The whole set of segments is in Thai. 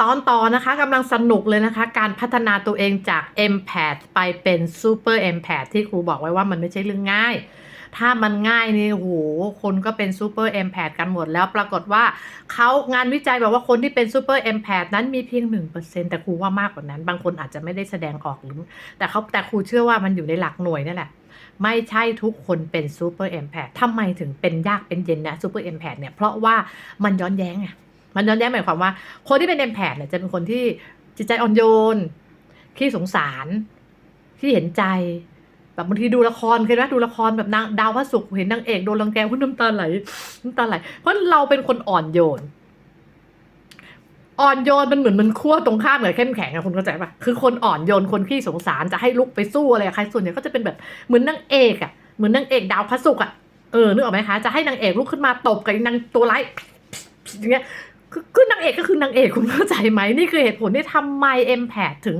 ตอนต่อนะคะกำลังสนุกเลยนะคะ การพัฒนาตัวเองจาก m p a t ไปเป็น Super m p a t ที่ครูบอกไว้ว่ามันไม่ใช่เรื่องง่าย ถ้ามันง่ายนี่โหคนก็เป็น Super m p a t กันหมดแล้วปรากฏว่าเขางานวิจัยบอกว่าคนที่เป็น Super m p a t นั้นมีเพียง 1%แต่ครูว่ามากกว่านั้น บางคนอาจจะไม่ได้แสดงออกหรือแต่เขาแต่ครูเชื่อว่ามันอยู่ในหลักหน่วยนั่นแหละไม่ใช่ทุกคนเป็น Super m p a t ทำไมถึงเป็นยากเป็นเย็นนะ Super m p a t เนี่ย เพราะว่ามันย้อนแย้งไง มันย้อนแย้งหมายความว่า คนที่เป็นเอมแพดเนี่ยจะเป็นคนที่จิตใจอ่อนโยนขี้สงสารที่เห็นใจ แบบบางทีดูละครเคยไหมดูละครแบบนางดาวพระศุกร์เห็นนางเอกโดนรังแกหุ้นน้ำตาไหลน้ำตาไหล เพราะเราเป็นคนอ่อนโยน อ่อนโยนมันเหมือนมันขั้วตรงข้ามกับเข้มแข็งอะคุณเข้าใจปะคือคนอ่อนโยนคนขี้สงสารจะให้ลุกไปสู้อะไรใครส่วนใหญ่ก็จะเป็นแบบเหมือนนางเอกอะเหมือนนางเอกดาวพระศุกร์อะเออนึกออกไหมคะจะให้นางเอกลุกขึ้นมาตบกับนางตัวร้ายอย่างเงี้ย คือคือนางเอกก็คือนางเอกคุณเข้าใจไหมนี่คือเหตุผลที่ทำไม m p a t ถึง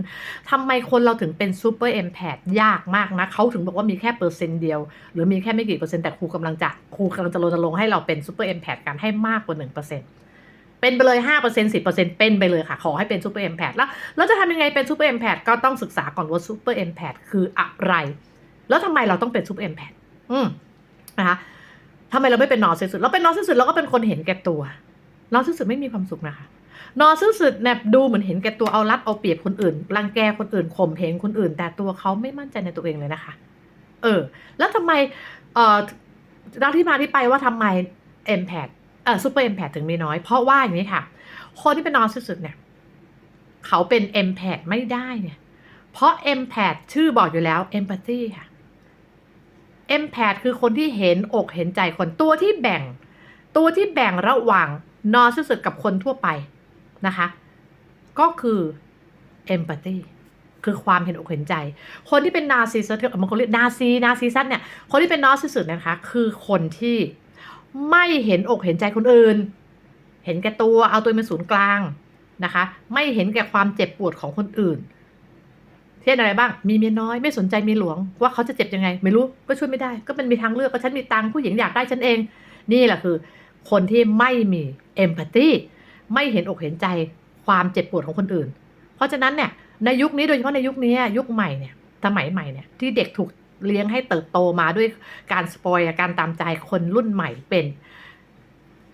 ทำไมคนเราถึงเป็นซูเปอร์ m p a t ยากมากนะเขาถึงบอกว่ามีแค่เปอร์เซ็นต์เดียว หรือมีแค่ไม่กี่เปอร์เซ็นต์แต่ครูกำลังจะครูกำลังจะรณรงค์ให้เราเป็นซูเปอร์ m p a t กันให้มากกว่า1%เปอร์เซ็นต์เป็นไปเลย5% 10%เป็นไปเลยค่ะ ขอให้เป็นซูเปอร์ m p a t แล้วแล้วจะทำยังไงเป็นซูเปอร์ m p a t ก็ต้องศึกษาก่อนว่าซูเปอร์ m p a t คืออะไร แล้วทำไมเราต้องเป็นซูเปอร์ m p a t อืมนะคะทำไมเราไม่เป็นนอร์ซิสุดเราเป็นนอร์ซิสุดเราก็เป็นคนเห็นแก่ตัว นอร์ซิสุดไม่มีความสุขนะคะนอร์ซิสุดเนี่ยดูเหมือนเห็นแก่ตัวเอารัดเอาเปรียบคนอื่นรังแกคนอื่นข่มเหงคนอื่น แต่ตัวเขาไม่มั่นใจในตัวเองเลยนะคะ เออ แล้วทำไมเอ่อเราที่มาที่ไปว่าทำไมเอ็มแพดเอ่อซูเปอร์เอ็มแพดถึงมีน้อย เพราะว่าอย่างนี้ค่ะ คนที่เป็นนอร์ซิสุดเนี่ยเขาเป็นเอ็มแพดไม่ได้เนี่ย เพราะเอ็มแพดชื่อบอกอยู่แล้วเอมพัตตีค่ะเอ็มแพดคือคนที่เห็นอกเห็นใจคนตัวที่แบ่ง ตัวที่แบ่งระหว่างนอร์ซิสุดกับคนทั่วไปนะคะ ก็คือ empathy คือความเห็นอกเห็นใจ คนที่เป็นนาซีซัสบางคนเรียกนาซีนาซีซัสเนี่ย คนที่เป็นนอร์ซิสุดนะคะ คือคนที่ไม่เห็นอกเห็นใจคนอื่น เห็นแก่ตัวเอาตัวเป็นศูนย์กลางนะคะ ไม่เห็นแก่ความเจ็บปวดของคนอื่นเช่นอะไรบ้าง มีเมียน้อยไม่สนใจเมียหลวง ว่าเขาจะเจ็บยังไง ไม่รู้ก็ช่วยไม่ได้ ก็มันมีทางเลือกก็ฉันมีตังค์ผู้หญิงอยากได้ฉันเอง นี่แหละคือ คนที่ไม่มี empathy ไม่เห็นอกเห็นใจความเจ็บปวดของคนอื่น เพราะฉะนั้นเนี่ยในยุคนี้โดยเฉพาะในยุคนี้ยุคใหม่เนี่ยสมัยใหม่เนี่ยที่เด็กถูกเลี้ยงให้เติบโตมาด้วยการสปอยการตามใจคนรุ่นใหม่เป็น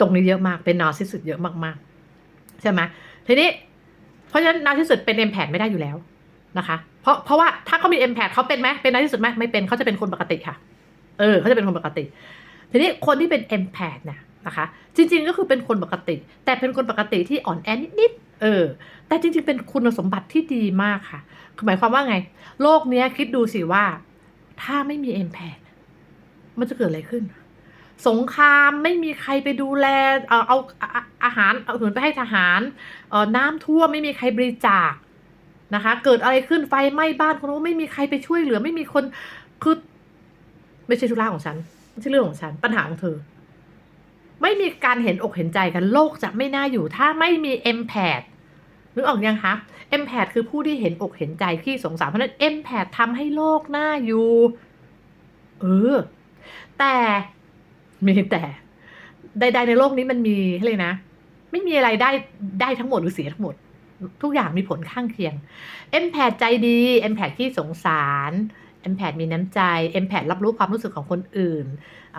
ตรงนี้เยอะมากเป็นนาร์ซิสุดเยอะมากๆใช่ไหมทีนี้ เพราะฉะนั้นนาร์ซิสุดเป็นเอ็มแพดไม่ได้อยู่แล้วนะคะ เพราะเพราะว่าถ้าเขามีเอ็มแพดเขาเป็นไหมเป็นนาร์ซิสุดไหมไม่เป็นเขาจะเป็นคนปกติค่ะ เออเขาจะเป็นคนปกติ ทีนี้คนที่เป็นเอ็มแพดเนี่ย นะคะ จริงๆก็คือเป็นคนปกติ แต่เป็นคนปกติที่อ่อนแอนิดๆเออ แต่จริงๆเป็นคุณสมบัติที่ดีมากค่ะหมายความว่าไง โลกเนี้ยคิดดูสิว่า ถ้าไม่มีเอ็มแพดมันจะเกิดอะไรขึ้น สงครามไม่มีใครไปดูแล เอ่อเอาอาหารเอาหืนไปให้ทหารเออน้ำท่วมไม่มีใครบริจาคนะคะ เกิดอะไรขึ้นไฟไหม้บ้านคนนู้นไม่มีใครไปช่วยเหลือ ไม่มีคนคือไม่ใช่ธุระของฉันไม่ใช่เรื่องของฉัน ปัญหาของเธอ ไม่มีการเห็นอกเห็นใจกันโลกจะไม่น่าอยู่ ถ้าไม่มีเอ็มแพดนึกออกยังคะเอ็มแพดคือผู้ที่เห็นอกเห็นใจที่สงสารเพราะนั้นเอ็มแพดทำให้โลกน่าอยู่เออแต่มีแต่ใดๆในโลกนี้มันมีอะไรนะ ไม่มีอะไรได้ได้ทั้งหมดหรือเสียทั้งหมด ทุกอย่างมีผลข้างเคียงเอ็มแพดใจดีเอ็มแพดที่สงสาร เอมแพดมีน้ำใจเอมแพดรับรู้ความรู้สึกของคนอื่น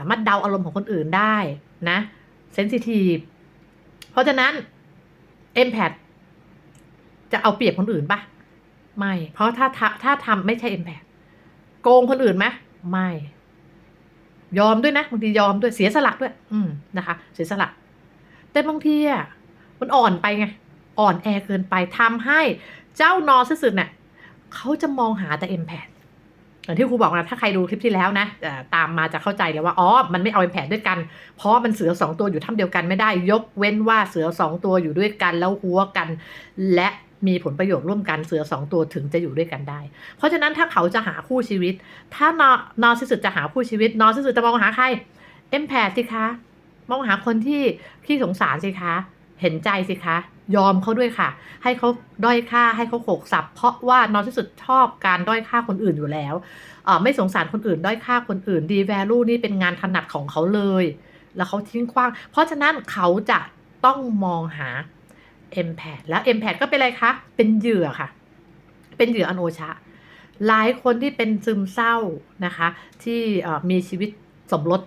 มัดเดาอารมณ์ของคนอื่นได้นะเซนซิทีฟเพราะฉะนั้นเอมแพดจะเอาเปรียบคนอื่นปะไม่ เพราะถ้าถ้าถ้าทำไม่ใช่เอมแพดโกงคนอื่นไหมไม่ ยอมด้วยนะบางทียอมด้วยเสียสละด้วย อืมนะคะ เสียสละ แต่บางทีอะมันอ่อนไปไงอ่อนแอเกินไปทำให้เจ้านอซิสุดเนี่ยเขาจะมองหาแต่เอมแพด อย่างที่ครูบอกนะถ้าใครดูคลิปที่แล้วนะตามมาจะเข้าใจเลยว่าอ๋อมันไม่เอาเอ็มแพดด้วยกัน เพราะมันเสือสองตัวอยู่ถ้ำเดียวกันไม่ได้ ยกเว้นว่าเสือสองตัวอยู่ด้วยกันแล้วหัวกัน และมีผลประโยชน์ร่วมกันเสือสองตัวถึงจะอยู่ด้วยกันได้ เพราะฉะนั้นถ้าเขาจะหาคู่ชีวิต ถ้านอนอซิสุดจะหาคู่ชีวิต นอร์ซิสุดจะมองหาใครเอ็มแพดสิคะมองหาคนที่ขี้สงสารสิคะ เห็นใจสิคะ ยอมเขาด้วยค่ะ ให้เขาด้อยค่าให้เขาโขกสับเพราะว่านอที่สุดชอบการด้อยค่าคนอื่นอยู่แล้วไม่สงสารคนอื่น ด้อยค่าคนอื่นดีแวลูนี่เป็นงานถนัดของเขาเลย แล้วเขาทิ้งขว้าง เพราะฉะนั้นเขาจะต้องมองหา m p a t แล้ว m p a t ก็เป็นอะไรคะ เป็นเหยื่อค่ะ เป็นเหยื่ออโนชาหลายคนที่เป็นซึมเศร้านะคะ ที่มีชีวิตสมรส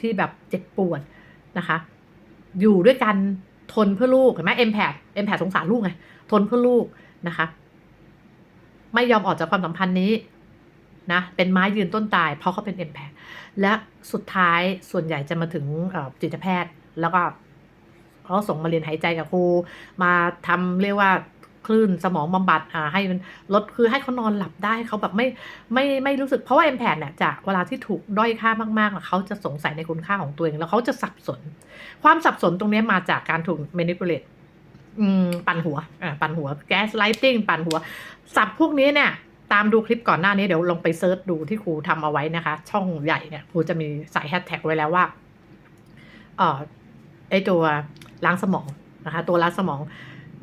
ที่แบบเจ็บปวดนะคะ อยู่ด้วยกัน ทนเพื่อลูกเห็นไหมเอ็มแพดเอ็มแพดสงสารลูกไงทนเพื่อลูกนะคะ ไม่ยอมออกจากความสัมพันธ์นี้นะเป็นไม้ยืนต้นตาย เพราะเขาเป็นเอ็มและสุดท้ายส่วนใหญ่จะมาถึงจิตแพทย์แล้วก็เขาส่งมาเรียนหายใจกับครูมาทำเรียกว่า คลื่นสมองบำบัดอ่าให้มันลดคือให้เขานอนหลับได้เขาแบบไม่ไม่ไม่รู้สึกเพราะว่า m p a t เนี่ยจากเวลาที่ถูกด้อยค่ามากๆเขาจะสงสัยในคุณค่าของตัวเอง แล้วเขาจะสับสน ความสับสนตรงนี้มาจากการถูก manipulate ปั่นหัวอ่าปั่นหัว gas lighting ปั่นหัวสับพวกนี้เนี่ยตามดูคลิปก่อนหน้านี้เดี๋ยวลงไปเซิร์ชดูที่ครูทำเอาไว้นะคะ ช่องใหญ่เนี่ยครูจะมีใส่แฮชแท็กไว้แล้วว่าเออไอตัวล้างสมองนะคะ ตัวล้างสมอง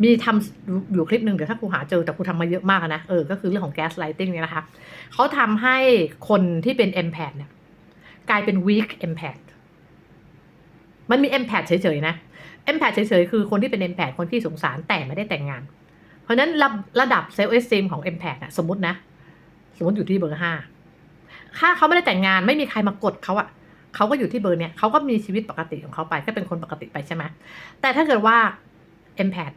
มีทำอยู่คลิปหนึ่งเดี๋ยวถ้าครูหาเจอแต่ครูทำมาเยอะมากนะเออก็คือเรื่องของ gas lighting เนี่ยนะคะเขาทำให้คนที่เป็น empath เนี่ยกลายเป็น weak empath มันมี empath เฉยๆนะ empath เฉยๆคือคนที่เป็น empath คนที่สงสารแต่ไม่ได้แต่งงาน เพราะฉะนั้นระระดับเซลล์เอสซีมของ empath อะสมมตินะ สมมติอยู่ที่เบอร์ห้าถ้าเขาไม่ได้แต่งงานไม่มีใครมากดเขาอะเขาก็อยู่ที่เบอร์เนี้ยเขาก็มีชีวิตปกติของเขาไปก็เป็นคนปกติไปใช่ไหมแต่ถ้าเกิดว่า empath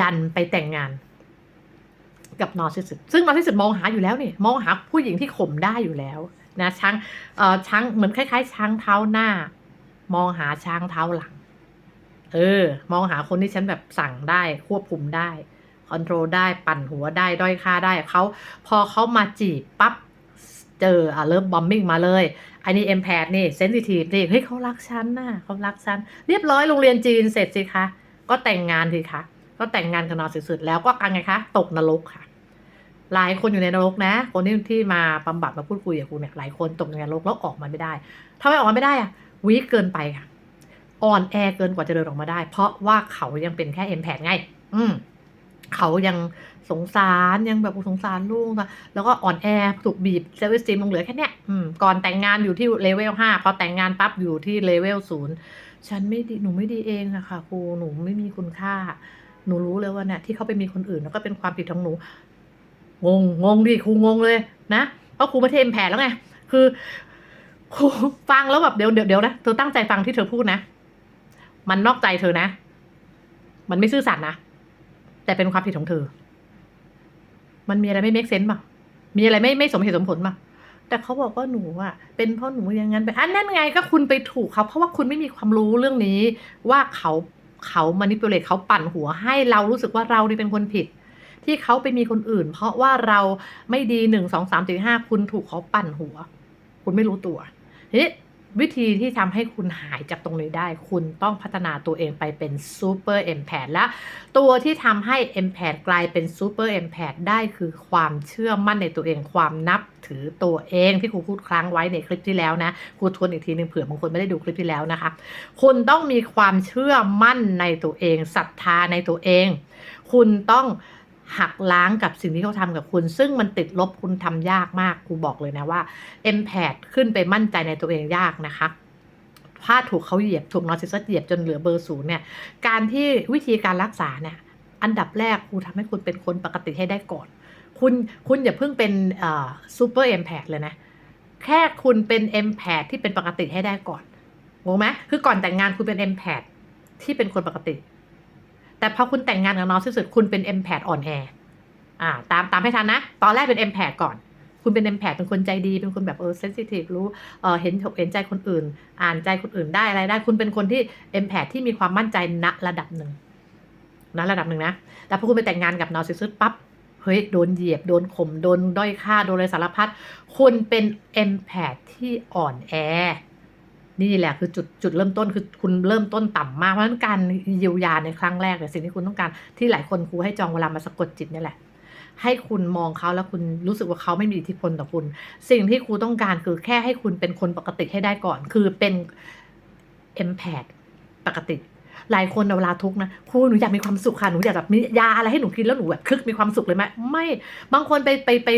ดันไปแต่งงานกับนอร์ซิสซึ่งนอร์ซิสมองหาอยู่แล้วนี่มองหาผู้หญิงที่ข่มได้อยู่แล้วนะช้างเอ่อช้างเหมือนคล้ายๆ ช้างเท้าหน้า มองหาช้างเท้าหลัง เออ มองหาคนที่ฉันแบบสั่งได้ควบคุมได้คอนโทรลได้ปั่นหัวได้ด้อยค่าได้เขาพอเขามาจีบปั๊บเจออะเริ่มบอมบิ้งมาเลยอันนี้เอ็มแพดนี่เซนซิทีฟนี่เฮ้ยเขารักฉันน่ะเขารักฉัน เรียบร้อยโรงเรียนจีนเสร็จสิคะ ก็แต่งงานสิคะ ก็แต่งงานกับนอนสุดๆแล้วก็กันไงคะ ตกนรกค่ะ หลายคนอยู่ในนรกนะ คนที่ที่มาบำบัดมาพูดคุยกับคุณเนี่ยหลายคนตกในนรกแล้วออกมาไม่ได้ทำไมออกมาไม่ได้อะวีคเกินไปค่ะอ่อนแอเกินกว่าจะเดินออกมาได้ เพราะว่าเขายังเป็นแค่เอ็มแพดไง อืมเขายังสงสารยังแบบสงสารลูกนะแล้วก็อ่อนแอถูกบีบเซลล์สตีมลงเหลือแค่เนี้ยอืมก่อนแต่งงานอยู่ที่เลเวลห้าพอแต่งงานปั๊บอยู่ที่เลเวลศูนย์ฉันไม่ดีหนูไม่ดีเองอะค่ะครูหนูไม่มีคุณค่า หนูรู้เลยว่าเนี่ยที่เขาไปมีคนอื่นแล้วก็เป็นความผิดของหนู งงงงดิครูงงเลยนะเพราะครูไม่เทมแผนแล้วไงคือครูฟังแล้วแบบเดี๋ยวเดี๋ยวเดี๋ยวนะเธอตั้งใจฟังที่เธอพูดนะ มันนอกใจเธอนะ มันไม่ซื่อสัตย์นะแต่เป็นความผิดของเธอ มันมีอะไรไม่เมคเซนต์ป่ะมีอะไรไม่ไม่สมเหตุสมผลป่ะแต่เขาบอกว่าหนูอะเป็นเพราะหนูอย่างนั้นไปอันนั่นไงก็คุณไปถูกเขาเพราะว่าคุณไม่มีความรู้เรื่องนี้ว่าเขา เขามานิปเลตเขาปั่นหัวให้เรารู้สึกว่าเรานี่เป็นคนผิด ที่เขาไปมีคนอื่น เพราะว่าเราไม่ดีหนึ่งสองสามสี่ห้าคุณถูกเขาปั่นหัว คุณไม่รู้ตัวทีนี้ วิธีที่ทำให้คุณหายจากตรงนี้ได้ คุณต้องพัฒนาตัวเองไปเป็นซูเปอร์เอ็มแพดและตัวที่ทำให้เอ็มแพดกลายเป็นซูเปอร์เอ็มแพดได้คือความเชื่อมั่นในตัวเองความนับถือตัวเองที่ครูพูดครั้งไว้ในคลิปที่แล้วนะครูทวนอีกทีหนึ่งเผื่อบางคนไม่ได้ดูคลิปที่แล้วนะคะคุณต้องมีความเชื่อมั่นในตัวเองศรัทธาในตัวเอง คุณต้อง หักล้างกับสิ่งที่เขาทำกับคุณ ซึ่งมันติดลบคุณทำยากมากครูบอกเลยนะว่า e m p a t ขึ้นไปมั่นใจในตัวเองยากนะคะถ้าถูกเขาเหยียบถูกนอร์ซิสเหยียบจนเหลือเบอร์ศูนย์เนี่ย การที่วิธีการรักษาเนี่ย อันดับแรกครูทำให้คุณเป็นคนปกติให้ได้ก่อน คุณคุณอย่าเพิ่งเป็นซูเปอร์เอ็มแพดเลยนะ แค่คุณเป็นเอ็มแพดที่เป็นปกติให้ได้ก่อนงงไหมคือก่อนแต่งงานคุณเป็นเอ็มแพดที่เป็นคนปกติ แต่พอคุณแต่งงานกับน้องที่สุดคุณเป็นเอ็มแพดอ่อนแออ่าตามตามให้ทันนะ ตอนแรกเป็นเอ็มแพดก่อน คุณเป็นเอ็มแพดเป็นคนใจดี เป็นคนแบบเออเซนซิทีฟรู้เออเห็นเห็นใจคนอื่น อ่านใจคนอื่นได้อะไรได้ คุณเป็นคนที่เอ็มแพดที่มีความมั่นใจณระดับหนึ่งณระดับหนึ่งนะ แต่พอคุณไปแต่งงานกับนอร์ซิสปั๊บเฮ้ย โดนเหยียบ โดนข่ม โดนด้อยค่า โดนอะไรสารพัด คุณเป็นเอ็มแพดที่อ่อนแอ นี่แหละคือจุดจุดเริ่มต้นคือคุณเริ่มต้นต่ำมากเพราะฉะนั้นการเยียวยาในครั้งแรกเนี่ยสิ่งที่คุณต้องการที่หลายคนครูให้จองเวลามาสะกดจิตนี่แหละให้คุณมองเขาแล้วคุณรู้สึกว่าเขาไม่มีอิทธิพลต่อคุณ สิ่งที่ครูต้องการคือแค่ให้คุณเป็นคนปกติให้ได้ก่อน คือเป็นเอ็มแพดปกติ หลายคนเวลาทุกนะครูหนูอยากมีความสุขค่ะหนูอยากแบบมียาอะไรให้หนูกินแล้วหนูแบบคึกมีความสุขเลยไหมไม่บางคนไปไปไป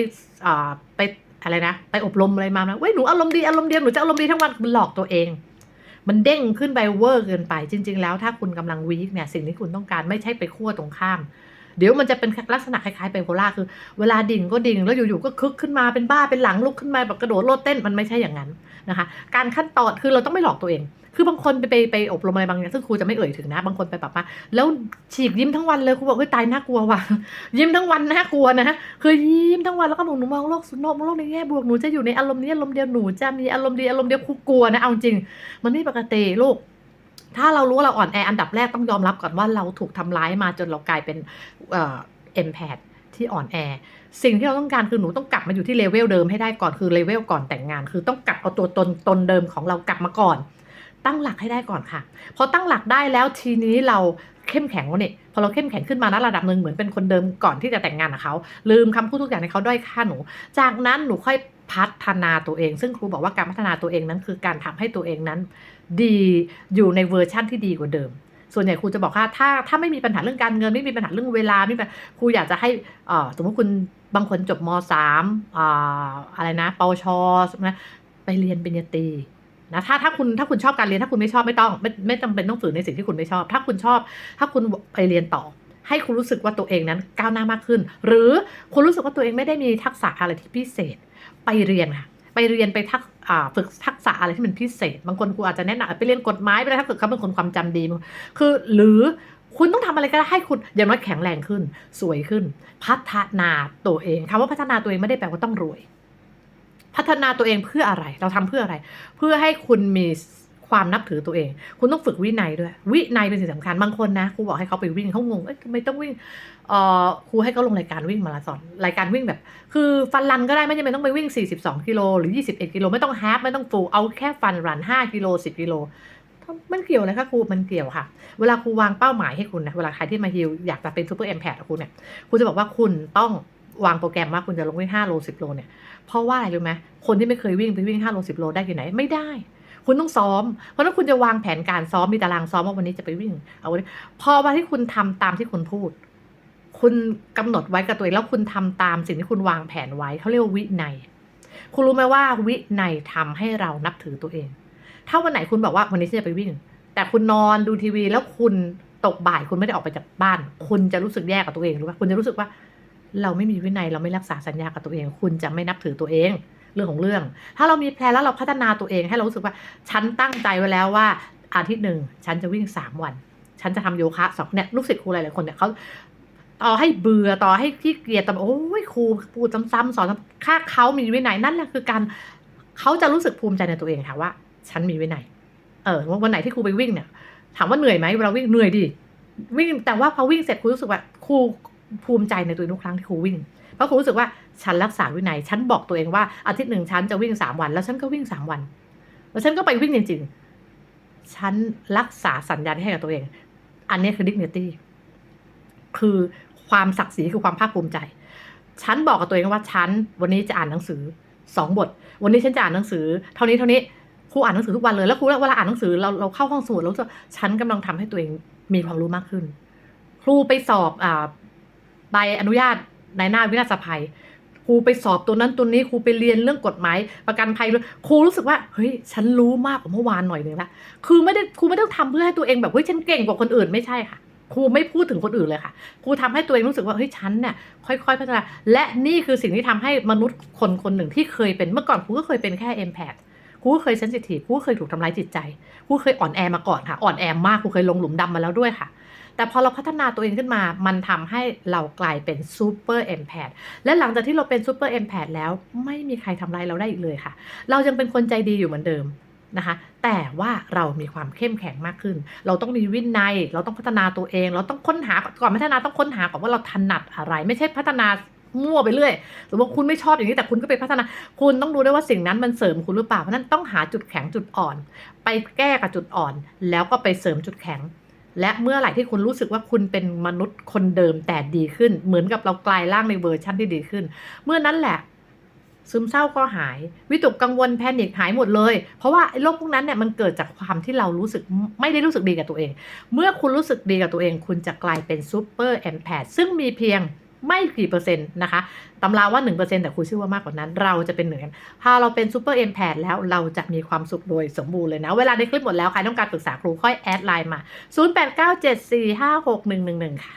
อ่าไป อะไรนะ ไปอบรมอะไรมานะเว้ยหนูอารมณ์ดีอารมณ์เดียวหนูจะอารมณ์ดีทั้งวันหลอกตัวเอง มันเด้งขึ้นไปเวอร์เกินไปจริง ๆ แล้วถ้าคุณกำลังวีคเนี่ยสิ่งที่คุณต้องการไม่ใช่ไปขั้วตรงข้าม เดี๋ยวมันจะเป็นลักษณะคล้ายๆไบโพล่าคือเวลาดิ่งก็ดิ่งแล้วอยู่ๆก็คึกขึ้นมาเป็นบ้าเป็นหลังลุกขึ้นมาแบบกระโดดโลดเต้นมันไม่ใช่อย่างนั้นนะคะ การขั้นตอนคือเราต้องไม่หลอกตัวเอง คือบางคนไปไปไปอบรมอะไรบางอย่างซึ่งครูจะไม่เอ่ยถึงนะ บางคนไปแบบว่าแล้วฉีกยิ้มทั้งวันเลยครูบอกเฮ้ยตายน่ากลัวว่ะยิ้มทั้งวันน่ากลัวนะคือยิ้มทั้งวันแล้วก็หนูหนูมองโลกสุนทรมองโลกในแง่บวกหนูจะอยู่ในอารมณ์นี้อารมณ์เดียวหนูจะมีอารมณ์ดีอารมณ์เดียวครูกลัวนะเอาจริง มันไม่ปกติลูก ถ้าเรารู้ว่าเราอ่อนแออันดับแรกต้องยอมรับก่อนว่าเราถูกทำร้ายมาจนเรากลายเป็นเอ็มแพดที่อ่อนแอ สิ่งที่เราต้องการคือหนูต้องกลับมาอยู่ที่เลเวลเดิมให้ได้ก่อนคือเลเวลก่อนแต่งงาน คือต้องกลับเอาตัวตนตนเดิมของเรากลับมาก่อน ตั้งหลักให้ได้ก่อนค่ะพอตั้งหลักได้แล้วทีนี้เราเข้มแข็งแล้วเนี่ยพอเราเข้มแข็งขึ้นมาณระดับหนึ่งเหมือนเป็นคนเดิมก่อนที่จะแต่งงานกับเขาลืมคำพูดทุกอย่างในเขาด้อยค่าหนู จากนั้นหนูค่อย พัฒนาตัวเอง ซึ่งครูบอกว่าการพัฒนาตัวเองนั้นคือการทำให้ตัวเองนั้น ดีอยู่ในเวอร์ชั่นที่ดีกว่าเดิม ส่วนใหญ่ครูจะบอกว่าถ้าถ้าไม่มีปัญหาเรื่องการเงินไม่มีปัญหาเรื่องเวลาไม่มีปัญหาครูอยากจะให้สมมติคุณบางคนจบมสามอ่าอะไรนะปวชนะไปเรียนปริญญาตรีนะถ้าถ้าคุณถ้าคุณชอบการเรียนถ้าคุณไม่ชอบไม่ต้อง ไม่ไม่จำเป็นต้องฝืนในสิ่งที่คุณไม่ชอบ ถ้าคุณชอบ ถ้าคุณไปเรียนต่อ ให้คุณรู้สึกว่าตัวเองนั้นก้าวหน้ามากขึ้น หรือคุณรู้สึกว่าตัวเองไม่ได้มีทักษะอะไรที่พิเศษ ไปเรียนค่ะไปเรียนไปทักฝึกทักษะอะไรที่มันพิเศษ บางคนครูอาจจะแนะนำไปเรียนกฎหมายไปเลยถ้าเกิดเขาเป็นคนความจำดี คือหรือคุณต้องทำอะไรก็ได้ให้คุณอย่างน้อยแข็งแรงขึ้น สวยขึ้น พัฒนาตัวเองคำว่าพัฒนาตัวเองไม่ได้แปลว่าต้องรวย พัฒนาตัวเองเพื่ออะไร เราทำเพื่ออะไร เพื่อให้คุณมี ความนับถือตัวเอง คุณต้องฝึกวินัยด้วย วินัยเป็นสิ่งสำคัญ บางคนนะครูบอกให้เขาไปวิ่งเขางง เอ้ยทำไมต้องวิ่งเอ่อครูให้เขาลงรายการวิ่งมาราธอน รายการวิ่งแบบ คือฟันรันก็ได้ไม่จำเป็นต้องไปวิ่ง 42 กิโลหรือ 21 กิโลไม่ต้องฮาฟไม่ต้องฟูเอาแค่ฟันรัน 5 กิโล 10 กิโล มันเกี่ยวอะไรคะครู มันเกี่ยวค่ะ เวลาครูวางเป้าหมายให้คุณนะ เวลาใครที่มาฮิลอยากจะเป็นซูเปอร์เอ็มแพดคุณเนี่ย ครูจะบอกว่าคุณต้องวางโปรแกรมว่าคุณจะลงวิ่ง5โล10 โลเนี่ย เพราะว่าอะไรรู้ไหมคนที่ไม่เคยวิ่งไปวิ่ง5โล10 โลได้ที่ไหน ไม่ได้ คุณต้องซ้อม เพราะนั้นคุณจะวางแผนการซ้อมมีตารางซ้อมว่าวันนี้จะไปวิ่ง เอาวันนี้พอวันที่คุณทำตามที่คุณพูด คุณกำหนดไว้กับตัวเองแล้วคุณทำตามสิ่งที่คุณวางแผนไว้เขาเรียกว,วินัยคุณรู้ไหมว่าวินัยทำให้เรานับถือตัวเอง ถ้าวันไหนคุณบอกว่าวันนี้ฉันจะไปวิ่ง แต่คุณนอนดูทีวีแล้วคุณตกบ่ายคุณไม่ได้ออกไปจากบ้าน คุณจะรู้สึกแย่กับตัวเองหรือว่าคุณจะรู้สึกว่า เราไม่มีวินัยเราไม่รักษาสัญญากับตัวเอง คุณจะไม่นับถือตัวเอง รื่องของเรื่อง ถ้าเรามีแพลนแล้วเราพัฒนาตัวเองให้เรารู้สึกว่า ฉันตั้งใจไว้แล้วว่าอาทิตย์หนึ่งฉันจะวิ่งสามวัน ฉันจะทำโยคะสองเนี่ยลูกศิษย์ครูหลายๆคนเนี่ยเขาต่อให้เบื่อต่อให้ขี้เกียจแต่โอ้ยครูพูดซ้ำๆสอนซ้ำค่าเขามีวินัยนั่นแหละคือการเขาจะรู้สึกภูมิใจในตัวเองค่ะว่า ฉันมีวินัยเออวันไหนที่ครูไปวิ่งเนี่ย ถามว่าเหนื่อยไหมเวลาวิ่งเหนื่อยดิวิ่งแต่ว่าพอวิ่งเสร็จครูรู้สึกว่าครูภูมิใจในตัวเองทุกครั้งที่ครูวิ่ง เพราะครูรู้สึกว่าฉันรักษาวินัย ฉันบอกตัวเองว่าอาทิตย์หนึ่งฉันจะวิ่งสามวัน แล้วฉันก็วิ่งสามวัน แล้วฉันก็ไปวิ่งจริงๆ ฉันรักษาสัญญาที่ให้กับตัวเอง อันนี้คือ dignity คือความศักดิ์ศรีคือความภาคภูมิใจ ฉันบอกกับตัวเองว่าฉันวันนี้จะอ่านหนังสือสองบท วันนี้ฉันจะอ่านหนังสือ เท่านี้เท่านี้ครูอ่านหนังสือทุกวันเลยแล้วครูเวลาอ่านหนังสือเราเราเข้าห้องสมุดแล้วฉันกำลังทำให้ตัวเองมีความรู้มากขึ้น ครูไปสอบอ่าใบอนุญาต ในหน้าวินาศภัยครูไปสอบตัวนั้นตัวนี้ครูไปเรียนเรื่องกฎหมายประกันภัยเลยครูรู้สึกว่าเฮ้ยฉันรู้มากกว่าเมื่อวานหน่อยนึงละคือไม่ได้ครูไม่ได้ทำเพื่อให้ตัวเองแบบเฮ้ยฉันเก่งกว่าคนอื่นไม่ใช่ค่ะครูไม่พูดถึงคนอื่นเลยค่ะ ครูทำให้ตัวเองรู้สึกว่าเฮ้ยฉันเนี่ยค่อยๆพัฒนา และนี่คือสิ่งที่ทำให้มนุษย์คนคนหนึ่งที่เคยเป็นเมื่อก่อนครูก็เคยเป็นแค่เอ็มแพดครูก็เคยเซนซิทีฟครูก็เคยถูกทำร้ายจิตใจครูเคยอ่อนแอมาก่อนค่ะ อ่อนแอมากครูเคยลงหลุมดำมาแล้วด้วยค่ะ แต่พอเราพัฒนาตัวเองขึ้นมา มันทำให้เรากลายเป็นซูเปอร์เอ็มแพดและหลังจากที่เราเป็นซูเปอร์เอ็มแพดแล้วไม่มีใครทำร้ายเราได้อีกเลยค่ะ เรายังเป็นคนใจดีอยู่เหมือนเดิมนะคะแต่ว่าเรามีความเข้มแข็งมากขึ้น เราต้องมีวินัย เราต้องพัฒนาตัวเอง เราต้องค้นหาก่อนพัฒนาต้องค้นหาก่อนว่าเราถนัดอะไร ไม่ใช่พัฒนามั่วไปเรื่อยสมมติว่าคุณไม่ชอบอย่างนี้แต่คุณก็ไปพัฒนา คุณต้องดูด้วยว่าสิ่งนั้นมันเสริมคุณหรือเปล่าเพราะฉะนั้นต้องหาจุดแข็งจุดอ่อน ไปแก้กับจุดอ่อน แล้วก็ไปเสริมจุดแข็ง และเมื่อไหร่ที่คุณรู้สึกว่าคุณเป็นมนุษย์คนเดิมแต่ดีขึ้น เหมือนกับเรากลายร่างในเวอร์ชั่นที่ดีขึ้น เมื่อนั้นแหละ ซึมเศร้าก็หาย วิตกกังวลแพนิคหายหมดเลย เพราะว่าโรคพวกนั้นเนี่ยมันเกิดจากความที่เรารู้สึกไม่ได้รู้สึกดีกับตัวเอง เมื่อคุณรู้สึกดีกับตัวเอง คุณจะกลายเป็นซูเปอร์แอมแพดซึ่งมีเพียง ไม่กี่เปอร์เซ็นต์นะคะตำราว่า 1%แต่ครูเชื่อว่ามากกว่านั้น เราจะเป็นหนึ่งกันพอเราเป็นซูเปอร์เอ็มแพดแล้วเราจะมีความสุขโดยสมบูรณ์เลยนะ เวลาในคลิปหมดแล้ว ใครต้องการปรึกษาครูค่อยแอดไลน์มา 0897456111 ค่ะ